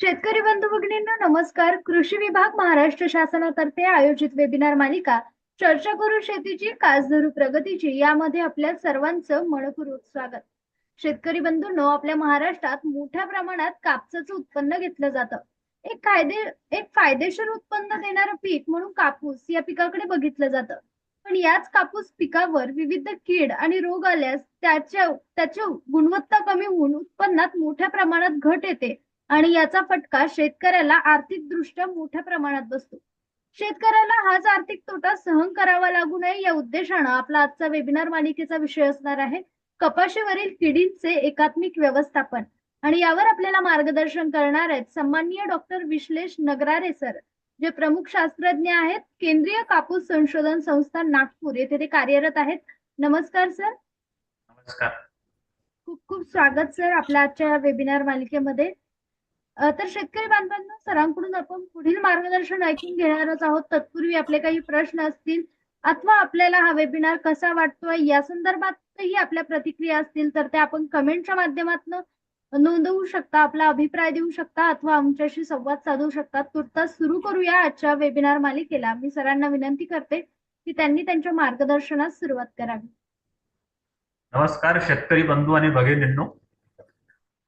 शेतकरी बंधू भगिनींना नमस्कार. कृषी विभाग महाराष्ट्र शासनातर्फे आयोजित वेबिनार मालिका चर्चा करू शेतीची कास धरू प्रगतीची यामध्ये आपल्या सर्वांचं मनपूर्वक स्वागत. शेतकरी बंधूंनो आपल्या महाराष्ट्रात मोठ्या प्रमाणात कापसाचं उत्पन्न घेतलं जातं. एक कायदे एक फायदेशीर उत्पन्न देणारं पीक म्हणून कापूस या पिकाकडे बघितलं जातं. पण याच कापूस पिकावर विविध कीड आणि रोग आल्यास त्याच्या त्याची गुणवत्ता कमी होऊन उत्पन्नात मोठ्या प्रमाणात घट येते. आणि याचा फटका शेतकऱ्याला आर्थिक दृष्ट्या मोठ्या प्रमाणात बसतो. शेतकऱ्याला हाच आर्थिक तोटा सहन करावा लागू नये या उद्देशानं आपला आजचा वेबिनार मालिकेचा विषय असणार आहे कपाशीवरील किडींचे एकात्मिक व्यवस्थापन. आणि यावर आपल्याला मार्गदर्शन करणार आहेत सन्माननीय डॉक्टर विश्लेष नगरारे सर जे प्रमुख शास्त्रज्ञ आहेत. केंद्रीय कापूस संशोधन संस्था नागपूर येथे ते कार्यरत आहेत. नमस्कार सर. नमस्कार. खूप खूप स्वागत सर आपल्या आजच्या वेबिनार मालिकेमध्ये. तर शेतकरी बांधवांना सरांकडून आपण पुढील मार्गदर्शन ऐकून घेणारच आहोत. तत्पूर्वी आपले काही प्रश्न असतील अथवा आपल्याला हा वेबिनार कसा वाटतोय या संदर्भातही आपल्या प्रतिक्रिया असतील तर त्या आपण कमेंटच्या माध्यमातून नोंदवू शकता आपला अभिप्राय देऊ शकता अथवा आमच्याशी संवाद साधू शकता. तुर्तास सुरू करूया आजच्या वेबिनार मालिकेला. मी सरांना विनंती करते की त्यांनी त्यांच्या मार्गदर्शनास सुरुवात करावी. नमस्कार शेतकरी बंधू आणि भगिनींनो.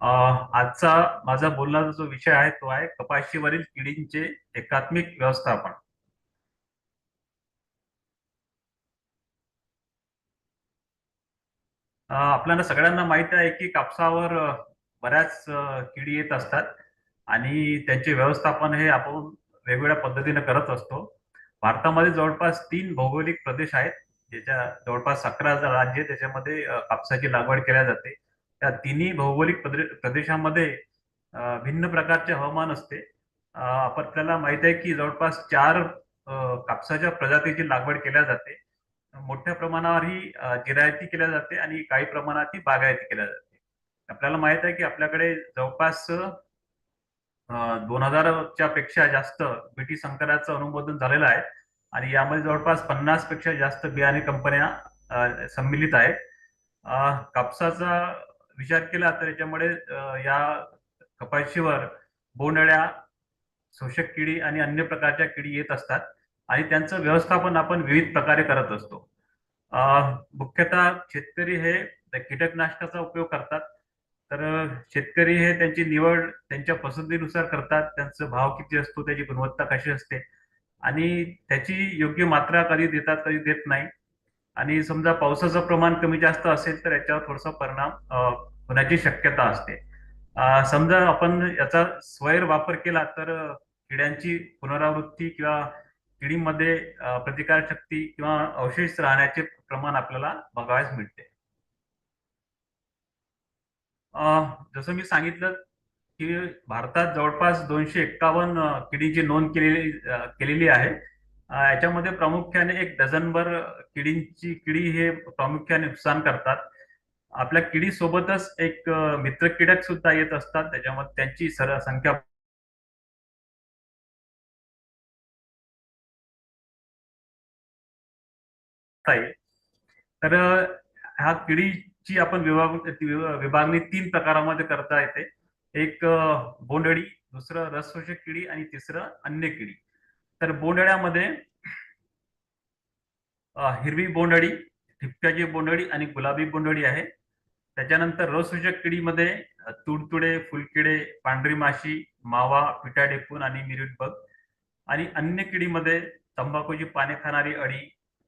आजचा माझा बोलण्याचा जो विषय आहे तो आहे कपाशीवरील किडींचे एकात्मिक व्यवस्थापन. आपल्याला सगळ्यांना माहीत आहे की कापसावर बऱ्याच किडी येत असतात आणि त्यांचे व्यवस्थापन हे आपण वेगवेगळ्या पद्धतीने करत असतो. भारतामध्ये जवळपास तीन भौगोलिक प्रदेश आहेत ज्याच्या जवळपास अकरा राज्य त्याच्यामध्ये कापसाची लागवड केल्या जाते. त्या तिन्ही भौगोलिक प्रदेशामध्ये भिन्न प्रकारचे हवामान असते. आपल्याला माहीत आहे की जवळपास चार कापसाच्या प्रजातीची लागवड केल्या जाते. मोठ्या प्रमाणावर ही जिरायती केल्या जाते आणि काही प्रमाणात ही बागायती केल्या जाते. आपल्याला माहीत आहे की आपल्याकडे जवळपास दोन हजारच्या पेक्षा जास्त बीटी संकराचं अनुमोदन झालेलं आहे आणि यामध्ये जवळपास पन्नासपेक्षा जास्त बियाणे कंपन्या संमिलित आहेत. कापसाचा विचार केला तर याच्यामुळे या कपाशीवर बोंडळ्या शोषक किडी आणि अन्य प्रकारच्या किडी येत असतात आणि त्यांचं व्यवस्थापन आपण विविध प्रकारे करत असतो. मुख्यतः शेतकरी हे कीटकनाशकाचा उपयोग करतात. तर शेतकरी हे त्यांची निवड त्यांच्या पसंतीनुसार करतात. त्यांचा भाव किती असतो त्याची गुणवत्ता कशी असते आणि त्याची योग्य मात्रा कधी देतात कधी देत नाही. आणि समजा पावसाचं प्रमाण कमी जास्त असेल तर याच्यावर थोडासा परिणाम होण्याची शक्यता असते. समजा आपण याचा स्वैर वापर केला तर किड्यांची पुनरावृत्ती किंवा किडीमध्ये प्रतिकार प्रतिकारशक्ती किंवा अवशेष राहण्याचे प्रमाण आपल्याला बघावयास मिळते. जसं मी सांगितलं की भारतात जवळपास दोनशे एक्कावन्न किडीची नोंद केलेली केलेली आहे. याच्यामध्ये प्रामुख्याने एक डझनभर किडींची किडी हे प्रामुख्याने नुकसान करतात. आपल्या किडी सोबतच एक मित्र किडक सुद्धा येत असतात. त्याच्यामध्ये त्यांची सर संख्या तर ह्या किडीची आपण विभाग विभागणी तीन प्रकारामध्ये करता येते. एक बोंडळी दुसरं रसशोषक किडी आणि तिसरं अन्य किडी. तर बोंडळ्यामध्ये हिरवी बोंडअळी ठिपक्याची बोंडळी आणि गुलाबी बोंडअळी आहे. त्याच्यानंतर रसूचक किडीमध्ये तुडतुडे फुलकिडे पांढरी माशी मावा पिठा पिटाडेकून आणि मिरीट बग. आणि अन्य किडीमध्ये तंबाखूची पाने खाणारी अळी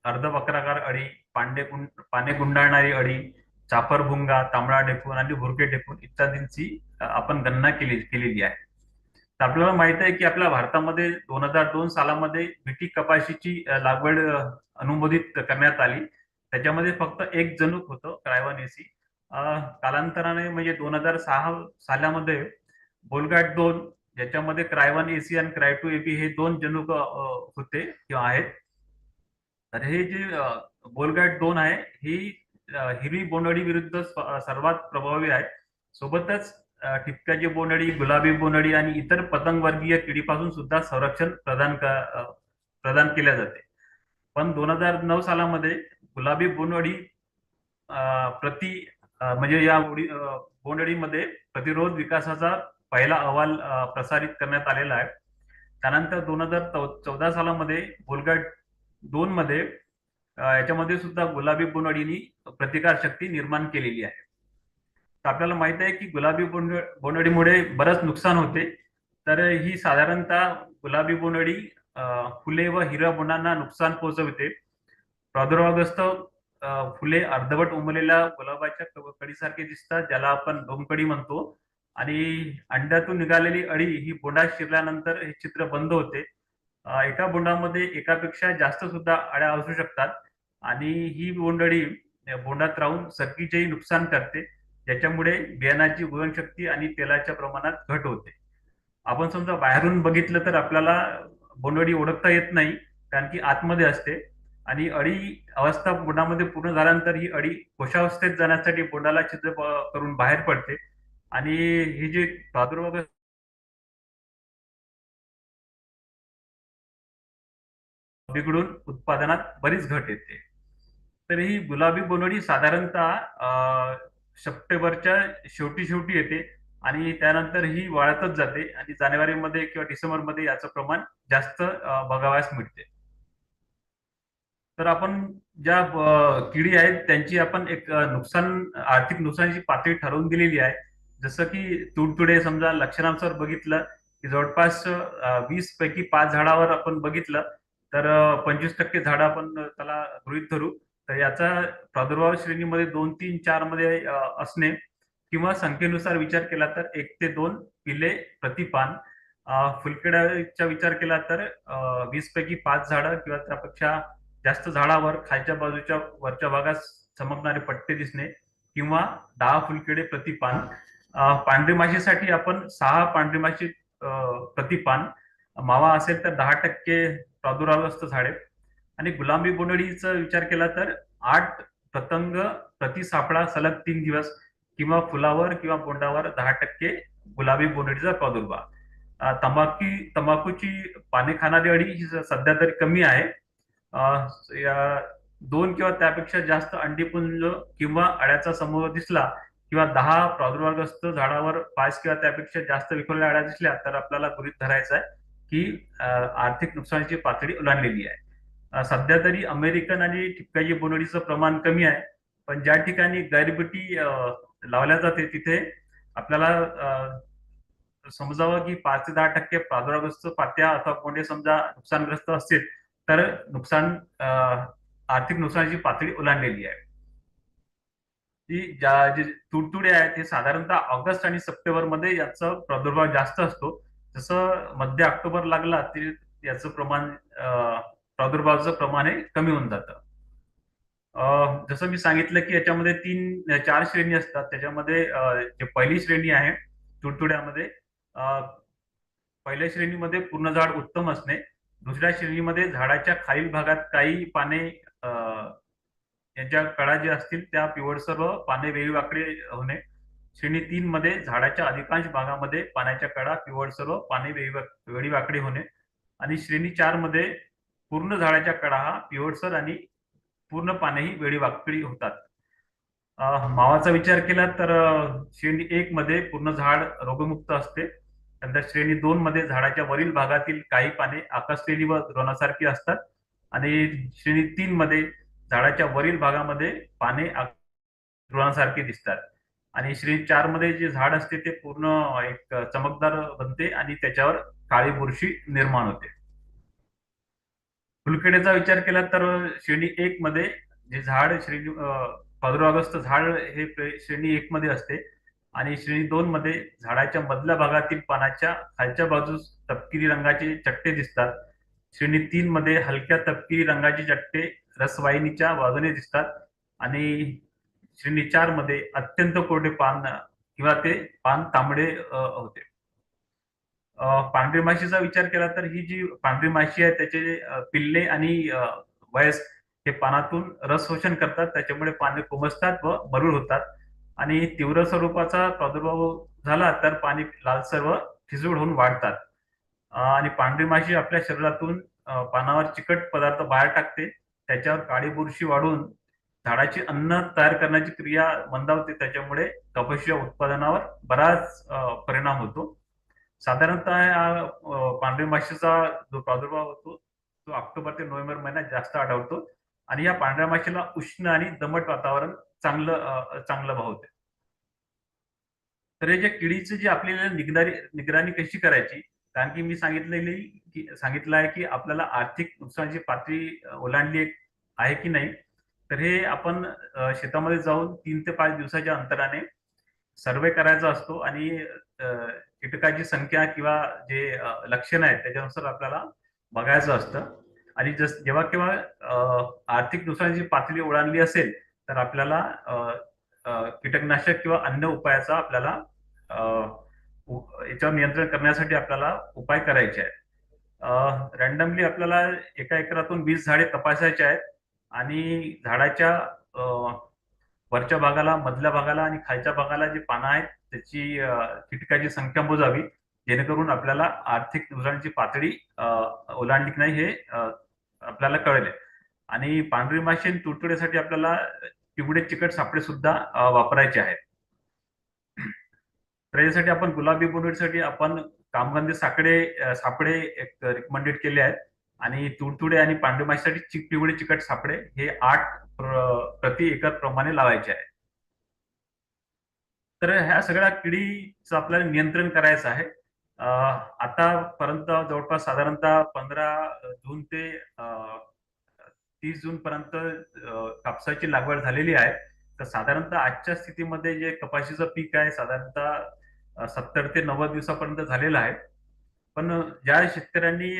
अर्धवक्राकार अळी पांडे गुंड पाने गुंडाळणारी अळी चापर भुंगा तांबडा डेकून आणि भुरके डेकून इत्यादींची आपण गणना केली केलेली आहे. आपल्याला माहीत आहे की आपल्या भारतामध्ये दोन हजार दोन सालामध्ये बीटी कपाशीची लागवड अनुमोदित करण्यात आली. त्याच्यामध्ये फक्त एक जनुक होतं क्रायवन एसी कालांतराने म्हणजे दोन हजार सहा सालामध्ये बोलगाट दोन ज्याच्यामध्ये क्रायवन एसी आणि क्राय टू एबी हे दोन जनुक होते किंवा आहेत. तर हे जे बोलगाट दोन आहे ही हिरवी बोंडअळी विरुद्ध सर्वात प्रभावी आहे. सोबतच अ, ठिपक्याची गुलाबी बोंडअळी आणि इतर पतंगवर्गीय किडीपासून सुद्धा संरक्षण प्रदान प्रदान केल्या जाते. पण दोन हजार नऊ सालामध्ये गुलाबी बोंडअळी अ, प्रति म्हणजे या बोंडळीमध्ये प्रतिरोध विकासाचा पहिला अहवाल प्रसारित करण्यात आलेला आहे. त्यानंतर दोन हजार चौदा सालामध्ये बोलगट दोन मध्ये याच्यामध्ये सुद्धा गुलाबी बोंडअळीनी प्रतिकार शक्ती निर्माण केलेली आहे. तर आपल्याला माहीत आहे की गुलाबी बोंड बोंडळीमुळे बरंच नुकसान होते. तर ही साधारणतः गुलाबी बोंडळी फुले व हिरव्या बोंडांना नुकसान पोहोचवते. प्रादुर्भावग्रस्त फुले अर्धवट उमलेल्या गुलाबाच्या कडीसारखे दिसतात ज्याला आपण डोमकडी म्हणतो. आणि अंड्यातून निघालेली अळी ही बोंडा शिरल्यानंतर हे चित्र बंद होते. एका बोंडामध्ये एकापेक्षा जास्त सुद्धा अळ्या असू शकतात. आणि ही बोंडअळी बोंडात राहून सगळीचेही नुकसान करते. ज्याच्यामुळे बियाणाची शक्ती आणि तेलाच्या प्रमाणात घट होते. आपण समजा बाहेरून बघितलं तर आपल्याला बोंडअळी ओळखता येत नाही कारण की आतमध्ये असते. आणि अळी अवस्था बोंडामध्ये पूर्ण झाल्यानंतर ही अळी कोशावस्थेत जाण्यासाठी बोंडाला छिद्र करून बाहेर पडते. आणि ही जी प्रादुर्भाव बिघडून उत्पादनात बरीच घट येते. तर ही गुलाबी बोंडळी साधारणतः सप्टेंबरच्या शेवटी शेवटी येते आणि त्यानंतर ही वाढतच जाते आणि जानेवारीमध्ये किंवा डिसेंबरमध्ये याचं प्रमाण जास्त बघावयास मिळते. तर आपण ज्या किडी आहेत त्यांची आपण एक नुकसान आर्थिक नुकसानाची पातळी ठरवून दिलेली आहे. जसं की तुडतुडे समजा लक्षणानुसार बघितलं की जवळपास वीस पैकी पाच झाडावर आपण बघितलं तर पंचवीस टक्के झाडं आपण त्याला गृहीत धरू. तर याचा प्रादुर्भाव श्रेणीमध्ये दोन तीन चारमध्ये असणे किंवा संख्येनुसार विचार केला तर एक ते दोन पिले प्रतिपान. फुलकिड्याचा फुलकेड्याचा विचार केला तर वीस पैकी पाच झाडं किंवा त्यापेक्षा जास्त झाडावर खालच्या बाजूच्या वरच्या भागात चमकणारे पट्टे दिसणे किंवा दहा फुलकेडे प्रतिपान. पांढरी माशीसाठी आपण सहा पांढरी माशी प्रतिपान. मावा असेल तर दहा टक्के प्रादुर्भावग्रस्त झाडे. आणि गुलाबी बोंडळीचा विचार केला तर आठ पतंग प्रति सापळा सलग तीन दिवस किंवा फुलावर किंवा बोंडावर दहा टक्के गुलाबी बोंडळीचा प्रादुर्भाव. तंबाखी तंबाखूची पाने खाणारी अळी ही सध्या तरी कमी आहे. या दोन किंवा त्यापेक्षा जास्त अंडीपुंज किंवा अळ्याचा समूह दिसला किंवा दहा प्रादुर्भावग्रस्त झाडावर पाच किंवा त्यापेक्षा जास्त विखुरलेल्या अळ्या दिसल्या तर आपल्याला गृहित धरायचं आहे की आर्थिक नुकसानाची पातळी ओलांडलेली आहे. सध्या तरी अमेरिकन आणि ठिपक्याची बोनडीचं प्रमाण कमी आहे. पण ज्या ठिकाणी गैरबिटी लावल्या जाते तिथे आपल्याला समजावं की पाच ते दहा टक्के प्रादुर्भावग्रस्त पात्या अथवा कोंडे समजा नुकसानग्रस्त असतील तर नुकसान आर्थिक नुकसानाची पातळी ओलांडलेली आहे. ती ज्या जे तुडतुडे आहेत ते साधारणतः ऑगस्ट आणि सप्टेंबरमध्ये याचा प्रादुर्भाव जास्त असतो. जसं मध्य ऑक्टोबर लागला तरी याचं प्रमाण प्रादुर्भावाचं प्रमाण हे कमी होऊन जातं. जसं मी सांगितलं की याच्यामध्ये तीन चार श्रेणी असतात. त्याच्यामध्ये जे पहिली श्रेणी आहे तुडतुड्यामध्ये पहिल्या श्रेणीमध्ये पूर्ण झाड उत्तम असणे. दुसऱ्या श्रेणीमध्ये झाडाच्या खालील भागात काही पाने यांच्या कडा ज्या असतील त्या पिवळसर व पाने वेळीवाकडे होणे. श्रेणी तीन मध्ये झाडाच्या अधिकांश भागामध्ये पाण्याच्या कडा पिवळसर व पाने वेळी- वेळीवाकडे होणे. आणि श्रेणी चारमध्ये पूर्ण झाडाच्या कडा हा पिवळसर आणि पूर्ण पानेही वेळीवाकडी होतात. मावाचा विचार केला तर श्रेणी एक मध्ये पूर्ण झाड रोगमुक्त असते. नंतर श्रेणी दोन मध्ये झाडाच्या वरील भागातील काही पाने आकसलेली व द्रोणासारखी असतात. आणि श्रेणी तीन मध्ये झाडाच्या वरील भागामध्ये पाने आक- दिसतात. आणि श्रेणी चारमध्ये जे झाड असते ते पूर्ण एक चमकदार बनते आणि त्याच्यावर काळी बुरशी निर्माण होते. फुलखेड्याचा विचार केला तर श्रेणी एक मध्ये जे झाड श्रेणी अं, प्रादुर्भावग्रस्त झाड हे श्रेणी एक मध्ये असते. आणि श्रेणी दोन मध्ये झाडाच्या मधल्या भागातील पानाच्या खालच्या बाजूस तपकिरी रंगाचे चट्टे दिसतात. श्रेणी तीन मध्ये हलक्या तपकिरी रंगाचे चट्टे रसवाहिनीच्या बाजूने दिसतात. आणि श्रेणी चारमध्ये अत्यंत कोरडे पान किंवा ते पान तांबडे होते. पांढरी माशीचा विचार केला तर ही जी पांढरी माशी आहे त्याचे पिल्ले आणि वयस्क हे पानातून रस शोषण करतात. त्याच्यामुळे पाने कोमसतात व मरूळ होतात. आणि तीव्र स्वरूपाचा प्रादुर्भाव झाला तर पाणी लालसर व ठिसूळ होऊन वाढतात. आणि पांढरी माशी आपल्या शरीरातून पानावर चिकट पदार्थ बाहेर टाकते. त्याच्यावर काळी बुरशी वाढून झाडाची अन्न तयार करण्याची क्रिया मंदावते. त्याच्यामुळे कपशीच्या उत्पादनावर बराच परिणाम होतो. साधारणतः पांढरी पांढऱ्या माशीचा जो प्रादुर्भाव होतो तो ऑक्टोबर ते नोव्हेंबर महिन्यात जास्त आढळतो. आणि या पांढऱ्या माशीला उष्ण आणि दमट वातावरण चांगलं चांगलं भावते तर हे जे किडीची जी आपल्याला निगदारी निगराणी कशी करायची? कारण की मी सांगितलेली की सांगितलं आहे की आपल्याला आर्थिक नुकसानाची पातळी ओलांडली आहे की नाही? तर हे आपण शेतामध्ये जाऊन तीन ते पाच दिवसाच्या अंतराने सर्वे करायचा असतो आणि कीटकाची संख्या किंवा जे लक्षण आहेत त्याच्यानुसार आपल्याला बघायचं असतं. आणि जस जेव्हा केव्हा आर्थिक नुकसानाची पातळी ओलांडली असेल तर आपल्याला कीटकनाशक किंवा अन्य उपायाचा आपल्याला अ, याच्यावर नियंत्रण करण्यासाठी आपल्याला उपाय करायचे आहेत. रॅन्डमली आपल्याला एका एकरातून वीस झाडे तपासायचे आहेत आणि झाडाच्या अ, वरच्या भागाला मधल्या भागाला आणि खालच्या भागाला जे पानं आहेत त्याची अ, कीटकाची संख्या मोजावी जेणेकरून आपल्याला आर्थिक नुकसानीची पातळी ओलांडली नाही हे आपल्याला कळले. आणि पांढरी माशी तुडतुड्यासाठी आपल्याला चिवडे चिकट सापळे सुद्धा वापरायचे आहेत. तर यासाठी आपण गुलाबी बोंडसाठी आपण कामगंधे साकडे सापडे रिकमेंडेड केले आहेत. आणि तुडतुडे आणि पांढरी माशीसाठी चिक पिवळे चिकट सापडे हे आठ प्रति एकर प्रमाणे लावायचे आहे तर ह्या सगळ्या किडीचं आपल्याला नियंत्रण करायचं आहे. आतापर्यंत जवळपास साधारणतः पंधरा जून ते तीस जून पर्यंत कापसाची लागवड झालेली आहे. तर साधारणतः आजच्या स्थितीमध्ये जे कपाशीचं पीक आहे साधारणतः सत्तर ते नव्वद दिवसापर्यंत झालेलं आहे. पण ज्या शेतकऱ्यांनी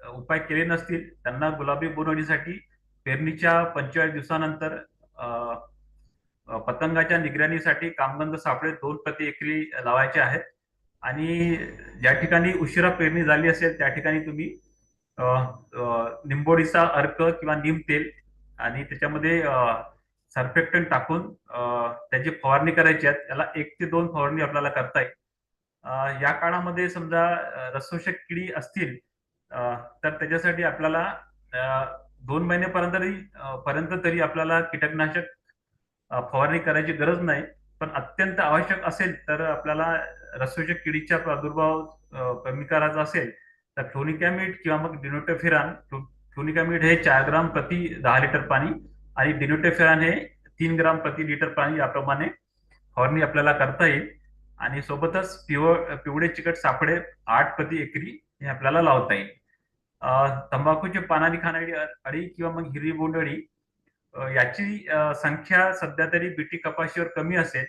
उपाय केले नसतील त्यांना गुलाबी बोंडअळीसाठी पेरणीच्या पंचेचाळीस दिवसानंतर पतंगाच्या निगराणीसाठी कामगंध सापळे दोन प्रति एकरी लावायचे आहेत. आणि ज्या ठिकाणी उशिरा पेरणी झाली असेल त्या ठिकाणी तुम्ही निंबोडीचा अर्क किंवा निम तेल आणि त्याच्यामध्ये सर्फेक्टन टाकून त्याची फवारणी करायची आहे त्याला एक ते दोन फवारणी आपल्याला करता येईल. या काळामध्ये समजा अं, रसोषक किडी असतील तर त्याच्यासाठी आपल्याला दोन महिनेपर्यंत पर्यंत तरी आपल्याला कीटकनाशक फवारणी करायची गरज नाही पण अत्यंत आवश्यक असेल तर आपल्याला रसोषक किडीचा प्रादुर्भाव कमी करायचा असेल तर फ्लोनिकॅमिड किंवा मग डिनोटेफिरान फ्लोनिकॅमिड हे चार ग्राम प्रति दहा लिटर पाणी आणि डिनोटेफिरान हे तीन ग्राम प्रति लिटर पाणी याप्रमाणे फवारणी आपल्याला करता येईल. आणि सोबतच पिव पिवळे चिकट सापडे आठ प्रति एकरी हे आपल्याला लावता येईल. तंबाखूचे पानाने खाणारी अळी किंवा मग हिरवी बोंडअळी याची संख्या सध्या तरी बीटी कपाशीवर कमी असेल.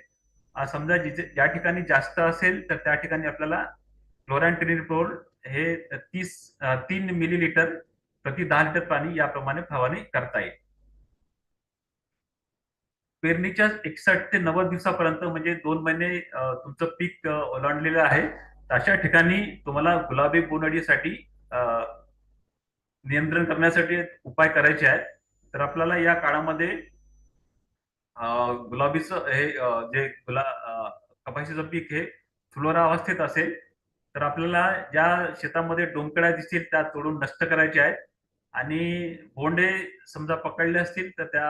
समजा जिथे ज्या ठिकाणी जास्त असेल तर त्या ठिकाणी आपल्याला क्लोरॅन्टिनिप्रोल हे तीस तीन मिलीलिटर प्रति दहा लिटर पाणी याप्रमाणे फवारणी करता येईल. पेरणीच्या एकसष्ट ते नव्वद दिवसापर्यंत म्हणजे दोन महिने तुमचं पीक ओलांडलेलं आहे अशा ठिकाणी तुम्हाला गुलाबी बोनडीसाठी नियंत्रण करण्यासाठी उपाय करायचे आहेत. तर आपल्याला या काळामध्ये गुलाबीच गुलाबीचं हे जे गुला कपाशीचं पीक हे फुलोरा अवस्थेत असेल तर आपल्याला ज्या शेतामध्ये डोंकड्या दिसतील त्या तोडून नष्ट करायचे आहेत आणि बोंडे समजा पकडले असतील तर त्या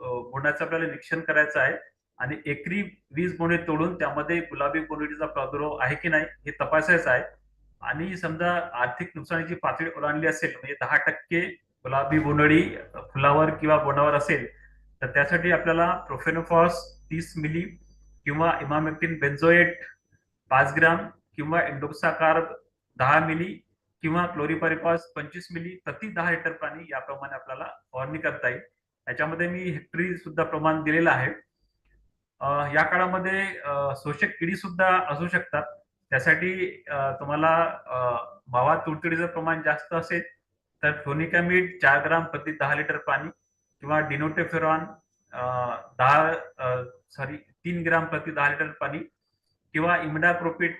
बोंडाचं आपल्याला निरीक्षण करायचं आहे. आणि एकरी वीस बोंडे तोडून त्यामध्ये गुलाबी बोंडळीचा प्रादुर्भाव आहे की नाही हे तपासायचं आहे. आणि समजा आर्थिक नुकसानीची पातळी ओलांडली असेल म्हणजे दहा टक्के गुलाबी बोंडळी फुलावर किंवा बोंडावर असेल तर त्यासाठी आपल्याला प्रोफेनोफॉस तीस मिली किंवा इमामेक्टिन बेन्झोएट पाच ग्राम किंवा इंडोक्साकार्ब दहा मिली किंवा क्लोरिपारिपास पंचवीस मिली प्रति दहा लिटर पाणी याप्रमाणे आपल्याला फवारणी करता येईल. याच्यामध्ये मी हेक्टरी सुद्धा प्रमाण दिलेलं आहे. या काळामध्ये शोषक किडी सुद्धा असू शकतात. त्यासाठी तुम्हाला मावा तुडतुडीचं प्रमाण जास्त असेल तर फ्लोनिकॅमिड चार ग्राम प्रति दहा लिटर पाणी किंवा डिनोटेफेरॉन दहा सॉरी तीन ग्राम प्रति दहा लिटर पाणी किंवा इमिडाप्रोपिट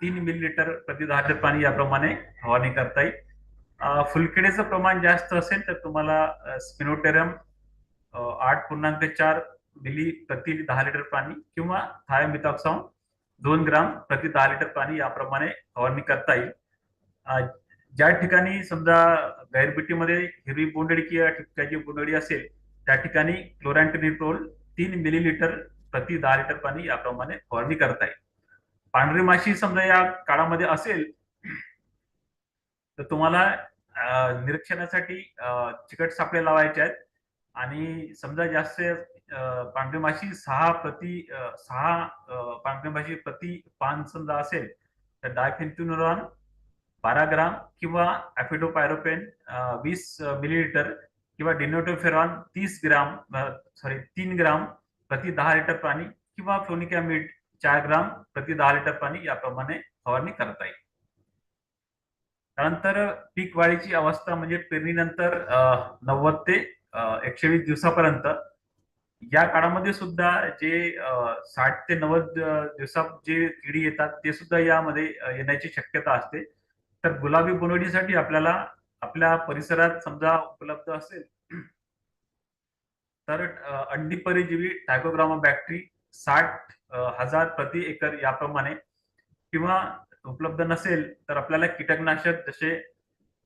तीन मिलीलिटर प्रति दहा लिटर पाणी याप्रमाणे फवारणी करता येईल. फुलकिडेचं फुलकिडीचं प्रमाण जास्त असेल तर तुम्हाला स्पिनोटेरम आठ पूर्णांक चार मिली प्रति दहा लिटर पाणी किंवा थायमिथॉक्सॉन दोन ग्राम प्रति दहा लिटर पाणी याप्रमाणे फवारणी करता येईल. ज्या ठिकाणी समजा गैरबिटीमध्ये हिरवी बोंडळी किंवा ठिपक्याची बोंडळी असेल त्या ठिकाणी क्लोरॅन्टिनिट्रोल तीन मिलीलिटर प्रति दहा लिटर पाणी याप्रमाणे फवारणी करता येईल. पांढरी माशी समजा या काळामध्ये असेल तर तुम्हाला निरीक्षणासाठी चिकट सापळे लावायचे आहेत. आणि समजा जास्त पांढरी माशी सहा प्रति सहा पांढरी माशी प्रति पान समजा असेल तर डायफेन्थ्युनरॉन बारा ग्राम किंवा ऍफिडोपायरोपेन वीस मिलीलिटर किंवा डिनोटोफेरॉन तीस ग्राम सॉरी तीन ग्राम प्रति दहा लिटर पाणी किंवा फ्लोनिकॅमिड चार ग्राम प्रति दहा लिटर पाणी याप्रमाणे फवारणी करता येईल. त्यानंतर पीक वाढीची अवस्था म्हणजे पेरणीनंतर अं, नव्वद ते एकशे वीस दिवसापर्यंत. या काळामध्ये सुद्धा जे साठ ते नव्वद दिवसात जे किडी येतात ते सुद्धा यामध्ये येण्याची शक्यता असते. तर गुलाबी बनवण्यासाठी आपल्याला आपल्या परिसरात समजा उपलब्ध असेल तर अंडी परिजीवी टायकोग्रामा बॅक्टरी साठ हजार प्रति एकर याप्रमाणे किंवा उपलब्ध नसेल तर आपल्याला कीटकनाशक जसे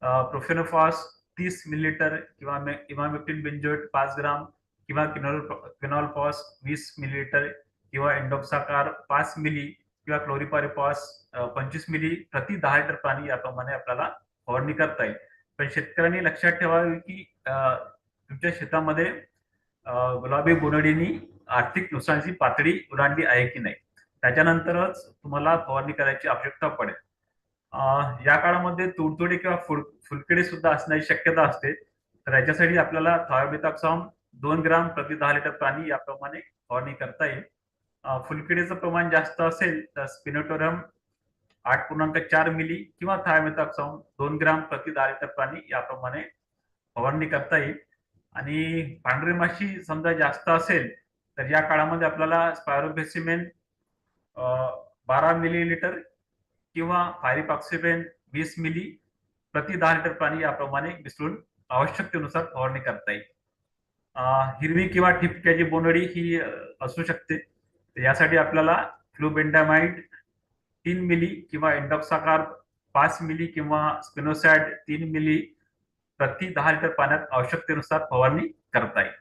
प्रोफेनोफॉस तीस मिलीलिटर किंवा इमामिक्टिन बेंजोट पाच ग्राम किंवा किनॉल किनॉलफॉस वीस मिलीलिटर किंवा एन्डोक्साकार पाच मिली किंवा क्लोरीपारिपॉस पंचवीस मिली प्रति दहा लिटर पाणी याप्रमाणे आपल्याला फवारणी करता येईल. पण शेतकऱ्यांनी लक्षात ठेवावे की तुमच्या शेतामध्ये गुलाबी बोनडीनी आर्थिक नुकसानीची पातळी ओलांडली आहे की नाही? त्याच्यानंतरच तुम्हाला फवारणी करायची आवश्यकता पडेल. या काळामध्ये तुडतुडे किंवा फुल फुलकडे सुद्धा असण्याची शक्यता असते. तर याच्यासाठी आपल्याला थायोबिताक्सॉम दोन ग्राम प्रति दहा लिटर पाणी याप्रमाणे फवारणी करता येईल. फुलकिडीचं प्रमाण जास्त असेल तर स्पिनोटोरम आठ पूर्णांक चार मिली किंवा थायमेथॉक्सॉन दोन ग्राम प्रति दहा लिटर याप्रमाणे फवारणी करता येईल. आणि पांढरी माशी समजा जास्त असेल तर या काळामध्ये आपल्याला स्पायरोफेसिमेन बारा मिलीलिटर किंवा फायरिपॉक्सिमेन वीस मिली प्रति दहा लिटर पाणी याप्रमाणे मिसळून आवश्यकतेनुसार फवारणी करता येईल. हिरवी किंवा ठिपक्याची बोंडळी ही असू शकते. तर यासाठी आपल्याला फ्लुबेंडामाइड तीन मिली किंवा एन्डॉक्साकार पाच मिली किंवा स्पिनोसॅड तीन मिली प्रति दहा लिटर पाण्यात आवश्यकतेनुसार फवारणी करता येईल.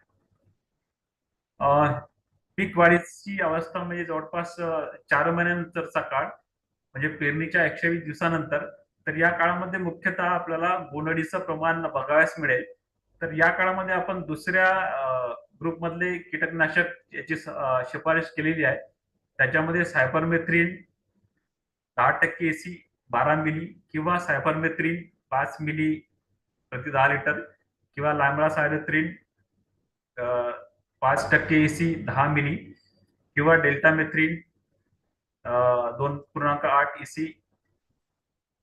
पीक वाढीची अवस्था म्हणजे जवळपास चार महिन्यानंतरचा काळ म्हणजे पेरणीच्या एकशे वीस दिवसानंतर तर या काळामध्ये मुख्यतः आपल्याला बोंडअळीचं प्रमाण बघावयास मिळेल. तर या काळामध्ये आपण दुसऱ्या ग्रुपमधले कीटकनाशक याची शिफारस केलेली आहे. त्याच्यामध्ये सायपरमेथ्रिन दहा टक्के एसी बारा मिली किंवा सायपरमेथ्रिन पाच मिली प्रति दहा लिटर किंवा लांबडा सायरेथ्रिन पाच टक्के एसी दहा मिली किंवा डेल्टामेथ्रिन दोन पूर्णांक आठ एसी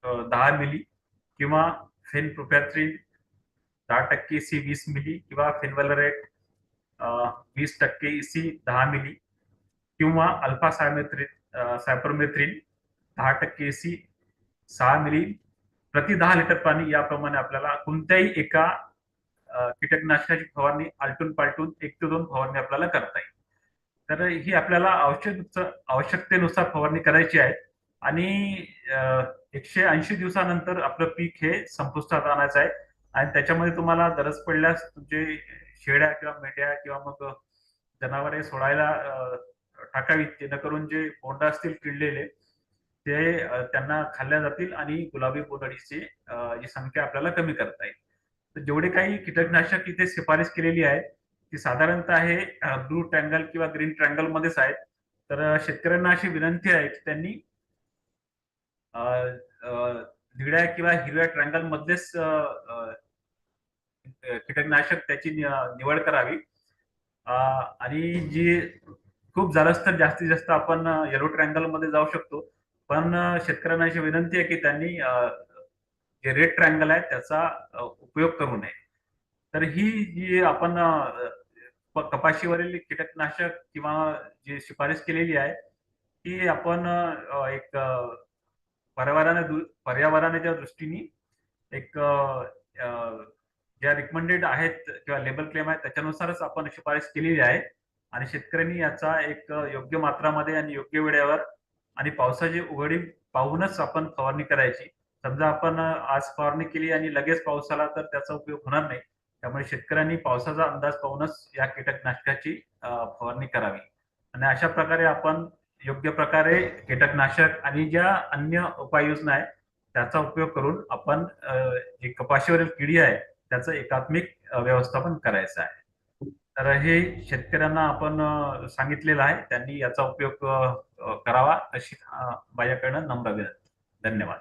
दहा मिली किंवा फेन प्रोपॅथ्रिन दहा टक्के सी वीस मिली किंवा फेनवलरेट वीस टक्के सी दहा मिली किंवा अल्फा सायमेथ्रिन सायप्रोमेथ्रिन दहा टक्के एसी सहा मिली. प्रति दहा लिटर पाणी याप्रमाणे आपल्याला कोणत्याही एका कीटकनाशकाची फवारणी आलटून पालटून एक ते दोन फवारणी आपल्याला करता येईल. तर ही आपल्याला आवश्यक आवश्यकतेनुसार फवारणी करायची आहे आणि एकशे ऐंशी दिवसानंतर आपलं पीक हे संपुष्टात आणायचं आहे. आणि त्याच्यामध्ये तुम्हाला गरज पडल्यास तुमचे शेळ्या किंवा मेंढ्या किंवा मग जनावरे सोडायला टाकावीत जेणेकरून जे बोंड असतील किडलेले ते त्यांना खाल्ल्या जातील आणि गुलाबी बोंडअळीची जी संख्या आपल्याला कमी करता येईल. तर जेवढे काही कीटकनाशक इथे शिफारस केलेली आहे ती साधारणतः आहे ब्लू ट्रँगल किंवा ग्रीन ट्रँगल मध्येच आहेत. तर शेतकऱ्यांना अशी विनंती आहे की त्यांनी निळ्या किंवा हिरव्या ट्रँगल मधलेच कीटकनाशक त्याची निवड करावी. आणि जी खूप झालंच तर जास्तीत जास्त आपण येलो ट्रँगलमध्ये जाऊ शकतो. पण शेतकऱ्यांना अशी विनंती आहे की त्यांनी जे रेड ट्रँगल आहे त्याचा उपयोग करू नये. तर ही जी आपण कपाशीवरील कीटकनाशक किंवा जी शिफारस केलेली आहे ती आपण एक पर्यावरण पर्यावरणाच्या दृष्टीने एक ज्या रिकमेंडेड आहेत किंवा लेबल क्लेम आहेत त्याच्यानुसारच आपण शिफारस केलेली आहे. आणि शेतकऱ्यांनी याचा एक योग्य मात्रामध्ये आणि योग्य वेळेवर आणि पावसाची उघडी पाहूनच आपण फवारणी करायची. समजा आपण आज फवारणी केली आणि लगेच पाऊस आला तर त्याचा उपयोग होणार नाही. त्यामुळे शेतकऱ्यांनी पावसाचा अंदाज पाहूनच या कीटकनाशकाची फवारणी करावी. आणि अशा प्रकारे आपण योग्य प्रकारे कीटकनाशक आणि ज्या अन्य उपाययोजना आहेत त्याचा उपयोग करून आपण जी कपाशीवरील किडी आहे त्याचं एकात्मिक व्यवस्थापन करायचं आहे. तर हे शेतकऱ्यांना आपण सांगितलेलं आहे. त्यांनी याचा उपयोग करावा अशी माझ्याकडनं नम्र विनंती. धन्यवाद.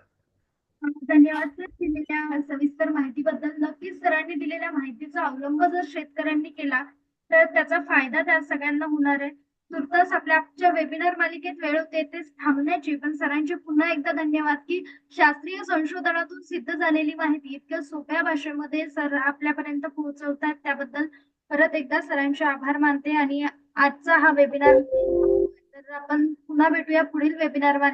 धन्यवाद सर दिलेल्या सविस्तर माहितीबद्दल. नक्कीच सरांनी दिलेल्या माहितीचा अवलंब जर शेतकऱ्यांनी केला तर त्याचा फायदा त्या सगळ्यांना होणार आहे. तुर्तास आपल्या आजच्या वेबिनार मालिकेत वेळ होते तेच थांबण्याची. पण सरांचे पुन्हा एकदा धन्यवाद की शास्त्रीय संशोधनातून सिद्ध झालेली माहिती इतक्या सोप्या भाषेमध्ये सर आपल्यापर्यंत पोहोचवतात त्याबद्दल परत एकदा सरांचे आभार मानते. आणि आजचा हा वेबिनार तर आपण पुन्हा भेटूया पुढील वेबिनार